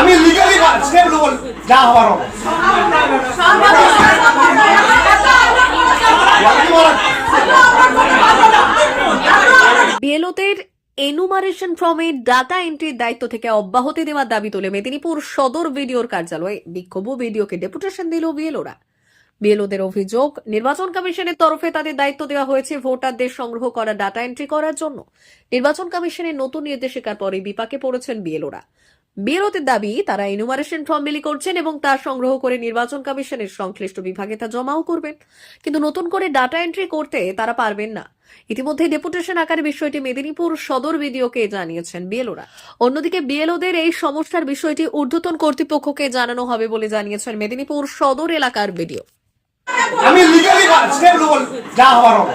আমি legally step নেব যা হওয়ার এনুমারেশন ফর্মের ডাটা এন্ট্রির দায়িত্ব থেকে অব্যাহতি দেওয়ার দাবি তোলে মেদিনীপুর সদর ভিডিওর কার্যালয়ে বিক্ষোভ ভিডিওকে ডেপুটেশন দিল বিএলওরা। বিএলওদের অভিযোগ, নির্বাচন কমিশনের তরফে তাদের দায়িত্ব দেওয়া হয়েছে ভোটারদের সংগ্রহ করা ডাটা এন্ট্রি করার জন্য। নির্বাচন কমিশনের নতুন নির্দেশিকার পরে বিপাকে পড়েছেন বিএলওরা। বিএলওদের দাবি তারা এনুমারেশন ফর্ম বিলি করছেন এবং তা সংগ্রহ করে নির্বাচন কমিশনের সংশ্লিষ্ট বিভাগে তা জমাও করবেন কিন্তু নতুন করে ডাটা এন্ট্রি করতে তারা পারবেন না ইতিমধ্যে ডেপুটেশন আকারে বিষয়টি মেদিনীপুর সদর বিডিওকে জানিয়েছেন বিএলওরা অন্যদিকে বিএলওদের এই সমস্যার বিষয়টি ঊর্ধ্বতন কর্তৃপক্ষকে জানানো হবে বলে জানিয়েছেন মেদিনীপুর সদর এলাকার বিডিও আমি লিগালি স্টেপ নেব যা হওয়ার হবে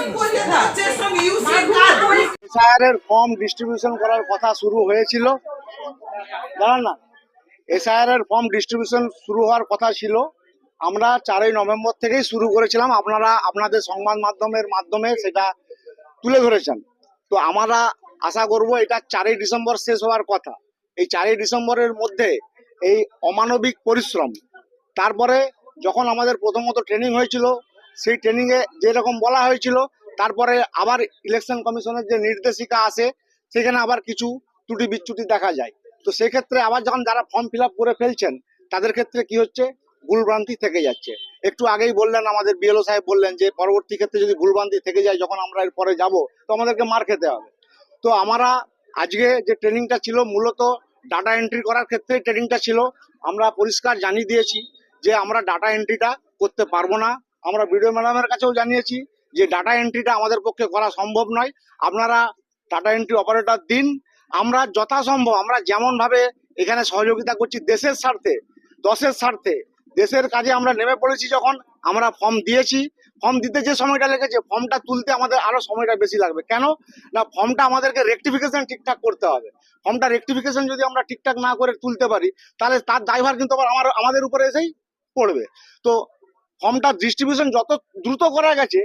এসআইআর ফর্ম ডিস্ট্রিবিউশন করার কথা শুরু হয়েছিল। জানান না। এসআইআরের ফর্ম ডিস্ট্রিবিউশন শুরু হওয়ার কথা ছিল। আমরা চারই নভেম্বর থেকেই শুরু করেছিলাম। আপনারা, আপনাদের সংবাদ মাধ্যমের মাধ্যমে সেটা তুলে ধরেছেন। তো আমরা আশা করব এটা চারই ডিসেম্বর শেষ হওয়ার কথা। এই চারই ডিসেম্বরের মধ্যে এই অমানবিক পরিশ্রম, তারপরে যখন আমাদের প্রথমত ট্রেনিং হয়েছিল, সেই ট্রেনিংয়ে যেরকম বলা হয়েছিল তারপরে আবার ইলেকশন কমিশনের যে নির্দেশিকা আসে সেখানে আবার কিছু ত্রুটি বিচ্যুতি দেখা যায়। তো সেক্ষেত্রে আবার যখন যারা ফর্ম ফিল করে ফেলছেন, তাদের ক্ষেত্রে কি হচ্ছে? ভুলভ্রান্তি থেকে যাচ্ছে। একটু আগেই বললেন আমাদের বিএলও সাহেব বললেন যে, পরবর্তী ক্ষেত্রে যদি ভুলভ্রান্তি থেকে যায়, যখন আমরা এর পরে যাব, তো আমাদেরকে মার খেতে হবে। তো আমরা আজকে যে ট্রেনিংটা ছিল, মূলত ডাটা এন্ট্রি করার ক্ষেত্রে ট্রেনিংটা ছিল। আমরা পরিষ্কার জানিয়ে দিয়েছি যে, আমরা ডাটা এন্ট্রিটা করতে পারব না। আমরা ভিডিও ম্যাডামের কাছেও জানিয়েছি। যে ডাটা এন্ট্রিটা আমাদের পক্ষে করা সম্ভব নয়। আপনারা ডাটা এন্ট্রি অপারেটর দিন। আমরা যথাসম্ভব, আমরা যেমন ভাবে এখানে সহযোগিতা করছি দেশের স্বার্থে, দশের স্বার্থে, দেশের কাজে আমরা নেমে পড়েছি যখন আমরা ফর্ম দিয়েছি। ফর্ম দিতে যে সময়টা লেগেছে ফর্মটা তুলতে আমাদের আরও সময়টা বেশি লাগবে। কেন? না ফর্মটা আমাদেরকে রেকটিফিকেশন ঠিকঠাক করতে হবে। ফর্মটা রেকটিফিকেশন যদি আমরা ঠিকঠাক না করে তুলতে পারি, তাহলে তার দায়ভার কিন্তু আবার আমার, আমাদের উপরে এসেই পড়বে। তো ফর্মটা ডিস্ট্রিবিউশন যত দ্রুত করা গেছে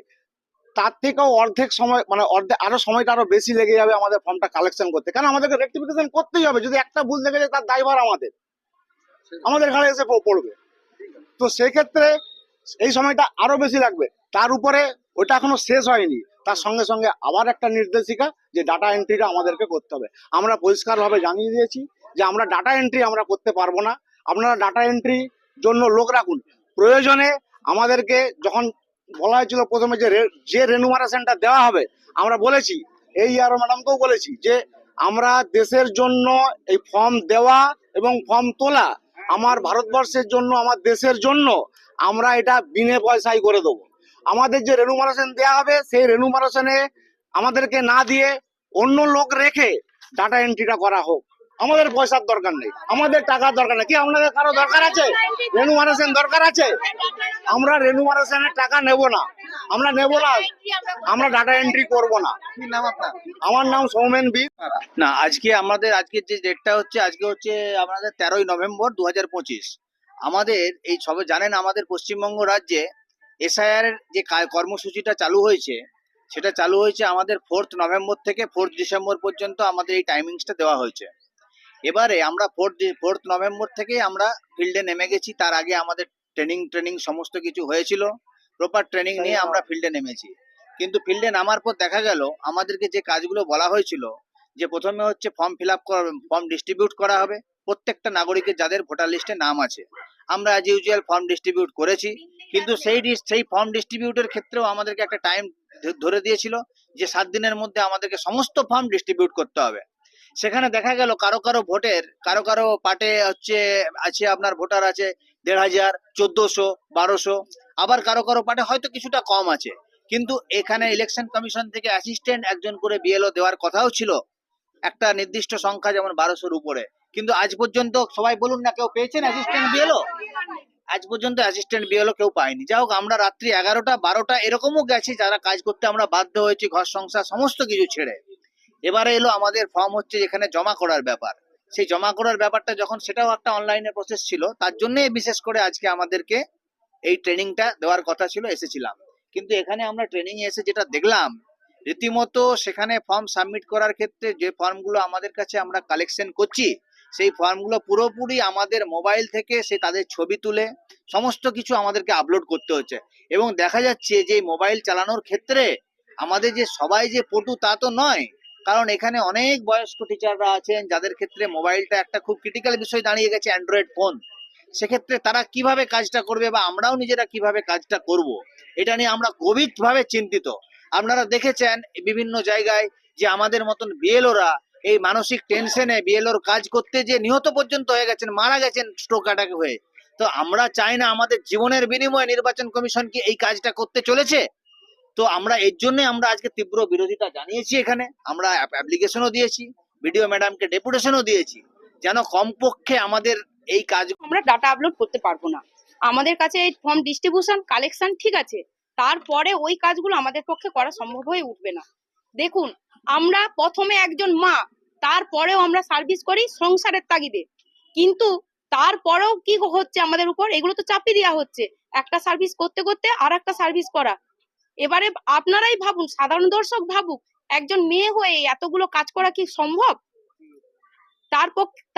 তার থেকেও অর্ধেক সময় মানে অর্ধেক আরও সময়টা আরও বেশি লেগে যাবে আমাদের ফর্মটা কালেকশন করতে। কারণ আমাদেরকে রেকটিফিকেশন করতেই হবে। যদি একটা ভুল দেখে যায়, তার দায়ভার আমাদের। আমাদের ঘাড়ে এসে পড়বে। তো সেক্ষেত্রে এই সময়টা আরও বেশি লাগবে। তার উপরে ওটা এখনও শেষ হয়নি। তার সঙ্গে সঙ্গে আবার একটা নির্দেশিকা যে ডাটা এন্ট্রিটা আমাদেরকে করতে হবে। আমরা পরিষ্কারভাবে জানিয়ে দিয়েছি যে আমরা ডাটা এন্ট্রি আমরা করতে পারব না। আপনারা ডাটা এন্ট্রি জন্য লোক রাখুন। প্রয়োজনে আমাদেরকে যখন বলা হয়েছিল প্রথমে যে যে রেনুমারেশনটা দেওয়া হবে, আমরা বলেছি। এই আর ম্যাডামকেও বলেছি যে, আমরা দেশের জন্য এই ফর্ম দেওয়া এবং ফর্ম তোলা আমার ভারতবর্ষের জন্য, আমার দেশের জন্য, আমরা এটা বিনে পয়সায় করে দেবো। আমাদের যে রেনুমারেশন দেওয়া হবে, সেই রেনুমারেশনে আমাদেরকে না দিয়ে অন্য লোক রেখে ডাটা এন্ট্রিটা করা হোক। আমাদের পয়সার দরকার নেই, আমাদের টাকার দরকার নেই। কি আপনাদের কারও দরকার আছে? রেনুমারেশন দরকার আছে? আমরা রেনুমারেশনের টাকা নেব না। আমরা নেব না আমরা ডাটা এন্ট্রি করব না। কি নাম আপনার? আমার নাম সৌমেন বি না আজকে আমাদের আজকের যে ডেটটা হচ্ছে আজকে হচ্ছে আমাদের তেরোই নভেম্বর দু হাজার পঁচিশ। আমাদের এই সবে জানেন আমাদের পশ্চিমবঙ্গ রাজ্যে এসআইআর যে কর্মসূচিটা চালু হয়েছে সেটা চালু হয়েছে আমাদের ফোর্থ নভেম্বর থেকে ফোর্থ ডিসেম্বর পর্যন্ত আমাদের এই টাইমিংসটা দেওয়া হয়েছে। এবারে আমরা ফোর্থ ফোর্থ নভেম্বর থেকে আমরা ফিল্ডে নেমে গেছি তার আগে আমাদের ট্রেনিং ট্রেনিং সমস্ত কিছু হয়েছিল। প্রপার ট্রেনিং নিয়ে আমরা ফিল্ডে নেমেছি। কিন্তু ফিল্ডে নামার পর দেখা গেল আমাদেরকে যে কাজগুলো বলা হয়েছিল যে প্রথমে হচ্ছে ফর্ম ফিল আপ করা ফর্ম ডিস্ট্রিবিউট করা হবে প্রত্যেকটা নাগরিকের যাদের ভোটার লিস্টে নাম আছে। আমরা অ্যাজ ইউজুয়াল ফর্ম ডিস্ট্রিবিউট করেছি কিন্তু সেই সেই ফর্ম ডিস্ট্রিবিউটের ক্ষেত্রেও আমাদেরকে একটা টাইম ধরে দিয়েছিল যে সাত দিনের মধ্যে আমাদেরকে সমস্ত ফর্ম ডিস্ট্রিবিউট করতে হবে। সেখানে দেখা গেল কারও কারও ভোটের কারও কারও পার্টে হচ্ছে আছে আপনার ভোটার আছে দেড় হাজার চোদ্দশো, বারোশো। আবার কারও কারও পার্টে হয়তো কিছুটা কম আছে। কিন্তু এখানে ইলেকশন কমিশন থেকে অ্যাসিস্ট্যান্ট একজন করে বিএলও দেওয়ার কথাও ছিল। একটা নির্দিষ্ট সংখ্যা যেমন বারোশোর উপরে। কিন্তু আজ পর্যন্ত সবাই বলুন না কেউ পেয়েছেন অ্যাসিস্ট্যান্ট বিএলও আজ পর্যন্ত অ্যাসিস্ট্যান্ট বিএলও কেউ পায়নি। যাই হোক, আমরা রাত্রি এগারোটা, বারোটা এরকমও গেছি যারা কাজ করতে আমরা বাধ্য হয়েছি, ঘর সংসার সমস্ত কিছু ছেড়ে। এবারে এলো আমাদের ফর্ম হচ্ছে যেখানে জমা করার ব্যাপার। সেই জমা করার ব্যাপারটা যখন সেটাও একটা অনলাইনে প্রসেস ছিল, তার জন্য বিশেষ করে আজকে আমাদেরকে এই ট্রেনিংটা দেওয়ার কথা ছিল, এসেছিলাম। কিন্তু এখানে আমরা ট্রেনিং এসে যেটা দেখলাম, রীতিমতো সেখানে ফর্ম সাবমিট করার ক্ষেত্রে যে ফর্মগুলো আমাদের কাছে আমরা কালেকশন করছি, সেই ফর্মগুলো পুরোপুরি আমাদের মোবাইল থেকে সে তাদের ছবি তুলে সমস্ত কিছু আমাদেরকে আপলোড করতে হচ্ছে। এবং দেখা যাচ্ছে যে মোবাইল চালানোর ক্ষেত্রে আমাদের যে সবাই যে পটু তা তো নয় কারণ এখানে অনেক বয়স্ক টিচাররা আছেন, যাদের ক্ষেত্রে মোবাইলটা একটা খুব ক্রিটিক্যাল বিষয় দাঁড়িয়ে গেছে অ্যান্ড্রয়েড ফোন সেক্ষেত্রে তারা কীভাবে কাজটা করবে বা আমরাও নিজেরা কীভাবে কাজটা করব, এটা নিয়ে আমরা গভীরভাবে চিন্তিত। আপনারা দেখেছেন বিভিন্ন জায়গায় যে আমাদের মতন বিএলওরা এই মানসিক টেনশনে বিএলওর কাজ করতে যে নিহত পর্যন্ত হয়ে গেছেন, মারা গেছেন স্ট্রোক অ্যাটাক হয়ে। তো আমরা চাই না আমাদের জীবনের বিনিময়ে নির্বাচন কমিশন কি এই কাজটা করতে চলেছে? তো আমরা এর জন্য আমরা আজকে তীব্র বিরোধিতা জানিয়েছি এখানে। আমরা অ্যাপ্লিকেশনও দিয়েছি বিডিও ম্যাডামকে ডেপুটেশনও দিয়েছি। যেন কমপক্ষে আমাদের এই কাজ আমরা ডাটা আপলোড করতে পারব না। আমাদের কাছে এই ফর্ম ডিস্ট্রিবিউশন কালেকশন ঠিক আছে। তারপরে ওই কাজগুলো আমাদের পক্ষে করা সম্ভব হয়ে উঠবে না। দেখুন, আমরা প্রথমে একজন মা, তারপরেও আমরা সার্ভিস করি সংসারের তাগিদে। কিন্তু তারপরেও কি হচ্ছে আমাদের উপর? এগুলো তো চাপিয়ে দেওয়া হচ্ছে। একটা সার্ভিস করতে করতে আর একটা সার্ভিস করা। এবারে আপনারাই ভাবুন, সাধারণ দর্শক ভাবুক, একজন মেয়ে হয়ে এতগুলো কাজ করা কি সম্ভব? তার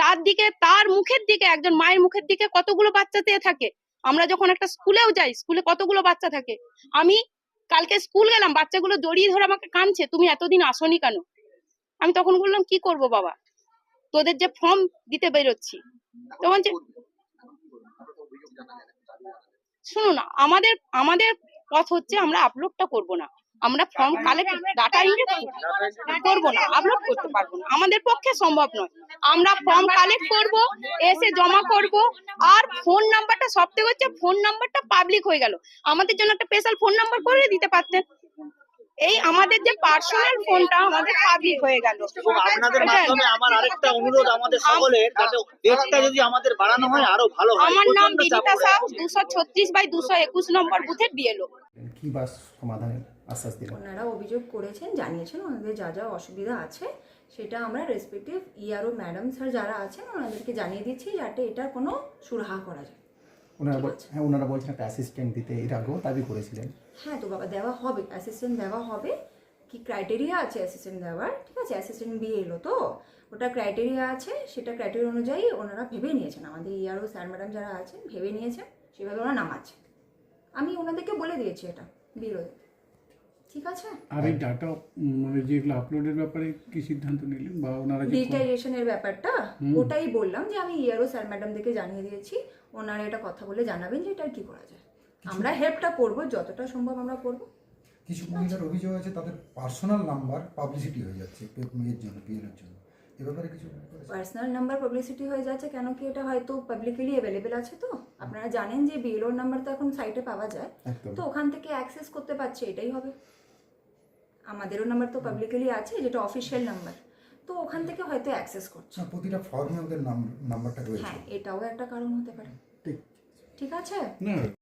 তার দিকে, তার মুখের দিকে, একজন মায়ের মুখের দিকে কতগুলো বাচ্চা চেয়ে থাকে? আমরা যখন একটা স্কুলেও যাই, স্কুলে কতগুলো বাচ্চা থাকে? আমি কালকে স্কুল গেলাম, বাচ্চাগুলো জড়িয়ে ধরে আমাকে কাঁদছে, তুমি এতদিন আসনি কেন? আমি তখন বললাম, কি করব বাবা? তোদের যে ফর্ম দিতে বেরোচ্ছি। তখন যে শুনুন, আমাদের আমাদের পথ হচ্ছে আমরা আপলোডটা করব না। আমরা ফর্ম কালেক্ট ডাটা করব না। আপলোড করতে পারব না। আমাদের পক্ষে সম্ভব নয়। আমরা ফর্ম কালেক্ট করব এসে জমা করব আর ফোন নাম্বারটা সব থেকে হচ্ছে ফোন নাম্বারটা পাবলিক হয়ে গেল। আমাদের জন্য একটা স্পেশাল ফোন নাম্বার করে দিতে পারতেন। এই আমাদের যে পার্সোনাল ফোনটা আমাদের পাবলিক হয়ে গেল। আপনাদের মাধ্যমে আমার আরেকটা অনুরোধ আমাদের সকলের যাতে ডেটটা যদি আমাদের বাড়ানো হয় আরও ভালো হয়। আমার নাম বিদিতা সাউ আছে। দুশো ছত্রিশ বাই দুশো একুশ নম্বর বুথের বিএলও কি বা সমাধানের আশ্বাস দিলেন? ওনারা অভিযোগ করেছেন জানিয়েছেন ওনাদের যা যা অসুবিধা আছে সেটা আমরা রেসপেক্টিভ ইআরও ম্যাডাম স্যার যারা আছেন ওনাদেরকে জানিয়ে দিচ্ছি যাতে এটার কোনো সুরাহা করা যায়। ওনারা বল- হ্যাঁ ওনারা বলছেন একটা অ্যাসিস্ট্যান্ট দিতে এর আগেও দাবি করেছিলেন। হ্যাঁ তো বাবা দেওয়া হবে। অ্যাসিস্ট্যান্ট দেওয়া হবে। কি ক্রাইটেরিয়া আছে অ্যাসিস্ট্যান্ট দেওয়ার? ঠিক আছে অ্যাসিস্ট্যান্ট বিয়ে এলো তো। ওটা ক্রাইটেরিয়া আছে সেটা ক্রাইটেরিয়া অনুযায়ী ওনারা ভেবে নিয়েছেন। আমাদের ইআরও স্যার ম্যাডাম যারা আছেন ভেবে নিয়েছেন সেভাবে ওরা নামাচ্ছে। আমি ওনাদেরকে বলে দিয়েছি এটা বিরোধী। ঠিক আছে? আর এই ডাটা মানে যেগুলো আপলোডের ব্যাপারে কি সিদ্ধান্ত নিলেন? বা ওনারা ডিজিটাইজেশনের ব্যাপারটা? ওটাই বললাম যে আমি ইয়ারও স্যার ম্যাডামদেরকে জানিয়ে দিয়েছি। ওনারা এটা কথা বলে জানাবেন যে এটা কি করা যায়। আমরা হেল্পটা করব যতটা সম্ভব আমরা করব। কিছু মহিলার অভিযোগ আছে তাদের পার্সোনাল নাম্বার পাবলিসিটি হয়ে যাচ্ছে এর জন্য পিএলের জন্য। এ ব্যাপারে কিছু পার্সোনাল নাম্বার পাবলিসিটি হয়ে যাচ্ছে কেন কি এটা হয়তো পাবলিকলি অ্যাভেলেবেল আছে তো? আপনারা জানেন যে বিএলওর নাম্বার তো এখন সাইটে পাওয়া যায়। তো ওখান থেকে অ্যাক্সেস করতে পারছে এটাই হবে। আমাদেরও নাম্বার তো পাবলিকলি আছে যেটা অফিসিয়াল নাম্বার তো ওখান থেকে হয়তো অ্যাক্সেস করছে। প্রতিটা ফর্মে ওদের নাম্বারটা রয়েছে। হ্যাঁ এটাও একটা কারণ হতে পারে। ঠিক। ঠিক আছে? না